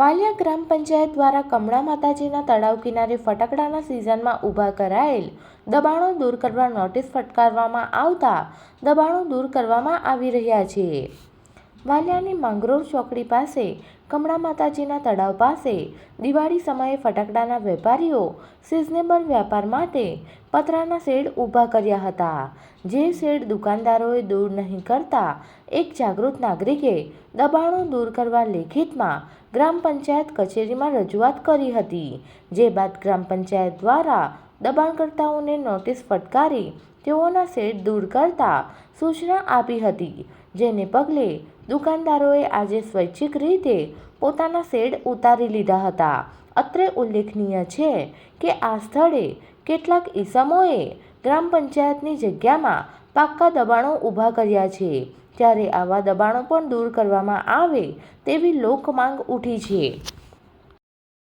વાલિયા ગ્રામ પંચાયત દ્વારા કમળા માતાજીના તળાવ કિનારે ફટાકડાના સિઝનમાં ઊભા કરાયેલ દબાણો દૂર કરવા નોટિસ ફટકારવામાં આવતા દબાણો દૂર કરવામાં આવી રહ્યા છે. વાલિયાની માંગરોળ ચોકડી પાસે, કમળા માતાજીના તળાવ પાસે, દિવાળી સમયે ફટાકડાના વેપારીઓ સિઝનેબલ વેપાર માટે પતરાના શેડ ઊભા કર્યા હતા. જે શેડ દુકાનદારોએ દૂર નહીં કરતા, એક જાગૃત નાગરિકે દબાણો દૂર કરવા લેખિતમાં ગ્રામ પંચાયત કચેરીમાં રજૂઆત કરી હતી, જે બાદ ગ્રામ પંચાયત દ્વારા દબાણકર્તાઓને નોટિસ ફટકારી તેઓના શેડ દૂર કરતા સૂચના આપી હતી, જેને પગલે દુકાનદારોએ આજે સ્વૈચ્છિક રીતે પોતાના શેડ ઉતારી લીધા હતા. અત્રે ઉલ્લેખનીય છે કે આ સ્થળે કેટલાક ઈસમોએ ગ્રામ પંચાયતની જગ્યામાં પાક્કા દબાણો ઊભા કર્યા છે. ત્યારે આવા દબાણો પણ દૂર કરવામાં આવે તેવી લોકમાંગ ઉઠી છે.